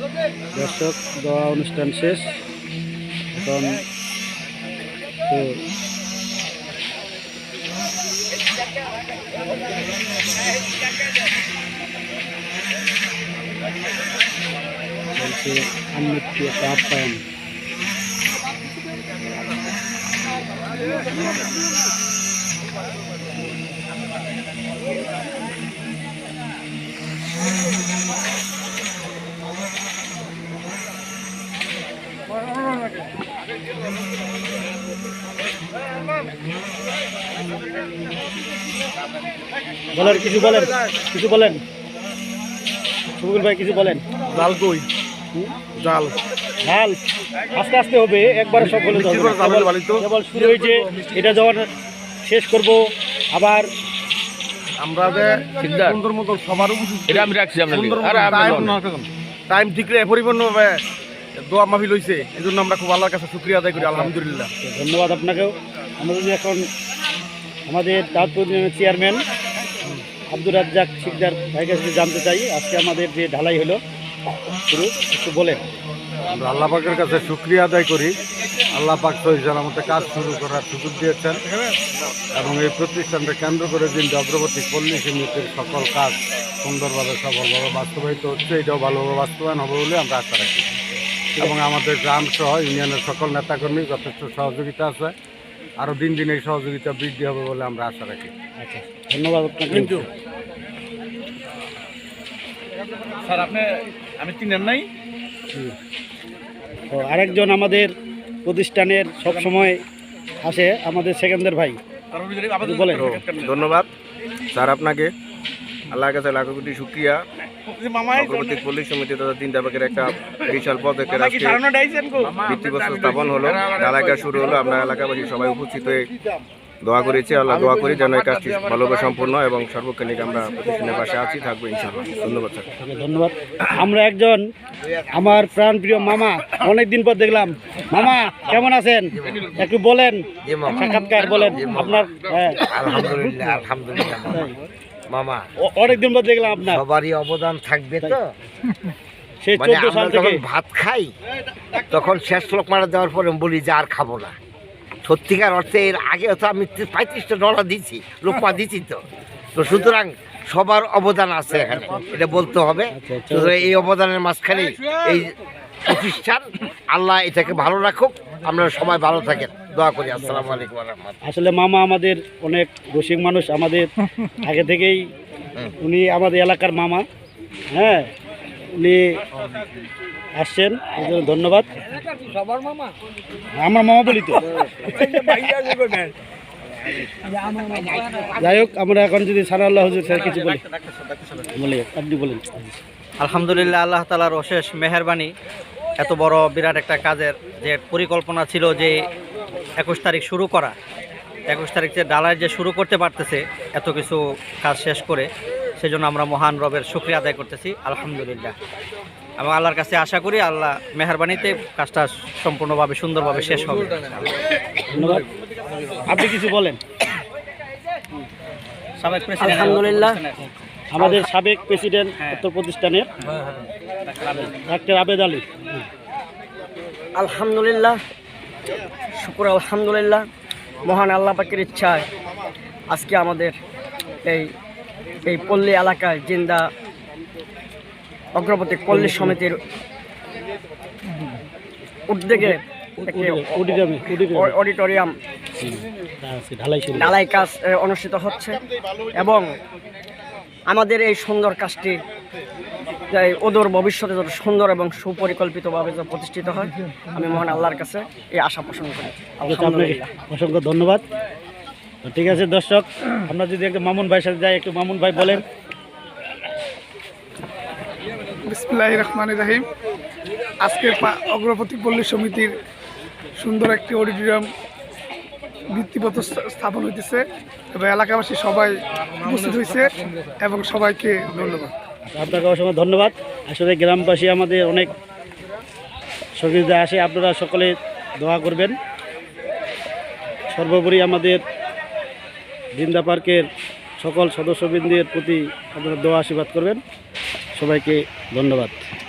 দর্শক দেওয়া অনুষ্ঠান শেষ। এখন তো চলছে আমৃত্যু একটা আপ্যায়ন। বলেন কিছু বলেন কিছু বলেন। সুবুল ভাই কিছু বলেন। জাল কই? জাল। ঢাল আস্তে আস্তে হবে একবারে সব বলে জাল। কেবল শুরু হয়েছে এটা যখন শেষ করব আবার আমরা যে সুন্দর মতো সবার এটা আমি রাখছি আপনার সুন্দর আরে আপনি টাইম ঠিক পরিপূর্ণভাবে দোয়া মাফি লইছে এই জন্য আমরা খুব আল্লাহর কাছে শুক্রিয়া আদায় করি আলহামদুলিল্লাহ। ধন্যবাদ আপনাকেও। আমরা যদি এখন আমাদের দাঁতপুর চেয়ারম্যান আব্দুর রাজ্জাক শিকদার ভাই কাছে জানতে চাই আজকে আমাদের যে ঢালাই হলো শুরু একটু বলেন। আমরা আল্লাহ পাকের কাছে শুক্রিয়া আদায় করি। আল্লাহ পাক সহিসাল আমাদের কাজ শুরু করার সুযোগ দিয়েছেন এবং এই প্রতিষ্ঠানকে কেন্দ্র করে দিন অগ্রবর্তী পল্লী সমিতির সকল কাজ সুন্দরভাবে সফলভাবে বাস্তবায়িত হচ্ছে। এটাও ভালোভাবে বাস্তবায়ন হবে বলে আমরা আশা রাখি। এবং আমাদের গ্রাম সহ ইউনিয়নের সকল নেতাকর্মী যথেষ্ট সহযোগিতা আছে। আরও দিন দিন এই সহযোগিতা বৃদ্ধি হবে বলে আমরা আশা রাখি। আচ্ছা ধন্যবাদ কিন্তু স্যার আপনি আমি চিনেন নাই? তো আরেকজন আমাদের প্রতিষ্ঠানের সব সময় আসে আমাদের সেকেন্দার ভাই। বলেন। ধন্যবাদ। স্যার আপনাকে আল্লাহর কাছে লাখো কোটি শুক্রিয়া। অগ্রগতি পল্লী সমিতি তথা তিন দাবাকের একটা বিশাল পদক্ষেপ আজকে ভিত্তিপ্রস্তর স্থাপন হলো। এলাকা শুরু হলো। আপনার এলাকাবাসী সবাই উপস্থিত হয়ে দোয়া করেছি। আল্লাহ দোয়া করি যেন এই কাজটি ভালোভাবে সম্পূর্ণ এবং সর্বক্ষণিক আমরা প্রতিষ্ঠানের পাশে আছি থাকব ইনশাআল্লাহ। ধন্যবাদ স্যার। ধন্যবাদ। আমরা একজন আমার প্রাণ প্রিয় মামা অনেকদিন পর দেখলাম। মামা কেমন আছেন? একটু বলেন সাক্ষাৎকার বলেন। আপনার হ্যাঁ। আলহামদুলিল্লাহ আলহামদুলিল্লাহ। মামা। অনেকদিন পর দেখলাম আপনার। সবারই অবদান থাকবে তো। সেই মানে চোদ্দ সাল থেকে। ভাত খাই তখন শেষ লোক মারা দেওয়ার পরে বলি যে আর খাব না। সত্যিকার অর্থে এর আগে তো আমি পঁয়ত্রিশটা ডলার দিচ্ছি লোকমা দিচ্ছি তো। তো সুতরাং সবার অবদান আছে এখানে এটা বলতে হবে। আচ্ছা, আচ্ছা। এই অবদানের মাঝখানে এই প্রতিষ্ঠান আল্লাহ এটাকে ভালো রাখুক। আমরা সবাই ভালো থাকেন। দোয়া করি আসসালামু আলাইকুম রহমতুল্লাহ। আসলে মামা আমাদের অনেক রসিক মানুষ আমাদের আগে থেকেই উনি আমাদের এলাকার মামা হ্যাঁ? উনি আসছেন এই জন্য ধন্যবাদ। আমার মামা বলি তো। যাই হোক আমরা এখন যদি সানাল্লাহ হুজুর স্যার কিছু বলি। বলি আপনি বলেন। আলহামদুলিল্লাহ আল্লাহ তালার অশেষ মেহরবানি। এত বড় বিরাট একটা কাজের যে পরিকল্পনা ছিল যে একুশ তারিখ শুরু করা। একুশ তারিখ যে ডালায় যে শুরু করতে পারতেছে এত কিছু কাজ শেষ করে সেজন্য আমরা মহান রবের শুক্রিয়া আদায় করতেছি আলহামদুলিল্লাহ। এবং আল্লাহর কাছে আশা করি আল্লাহ মেহরবানিতে কাজটা সম্পূর্ণভাবে সুন্দরভাবে শেষ হবে। ধন্যবাদ। আপনি কিছু বলেন। সাবেক আলহামদুলিল্লাহ। আমাদের সাবেক প্রেসিডেন্ট উত্তর প্রতিষ্ঠানের ডাক্তার আবেদ আলী। আলহামদুলিল্লাহ। শুকুর আলহামদুলিল্লাহ। মহান আল্লাহ পাকের ইচ্ছায় আজকে আমাদের এই এই পল্লী এলাকায় জিন্দা অগ্রবর্তী পল্লী সমিতির উদ্যোগে অডিটোরিয়াম ঢালাই কাজ অনুষ্ঠিত হচ্ছে। এবং আমাদের এই সুন্দর কাজটি যে অদূর ভবিষ্যতে যত সুন্দর এবং সুপরিকল্পিতভাবে যত প্রতিষ্ঠিত হয় আমি মহান আল্লাহর কাছে এই আশা পোষণ করি। অসংখ্য ধন্যবাদ। তো ঠিক আছে দর্শক আমরা যদি একটু মামুন ভাইয়ের সাথে যাই একটু মামুন ভাই বলেন। বিসমুল্লাহ রহমান রাহিম। আজকের অগ্রপতি পল্লী সমিতির সুন্দর একটি অডিটোরিয়াম ভিত্তিপত্র স্থাপন হইতেছে এবং এলাকাবাসী সবাই উপস্থিত হয়েছে এবং সবাইকে ধন্যবাদ। আপনাকে অসংখ্য ধন্যবাদ। আসলে গ্রামবাসী আমাদের অনেক সহযোগিতা আসে, আপনারা সকলে দোয়া করবেন। সর্বোপরি আমাদের বৃন্দা পার্কের সকল সদস্যবৃন্দের প্রতি আপনারা দোয়া আশীর্বাদ করবেন। সবাইকে ধন্যবাদ।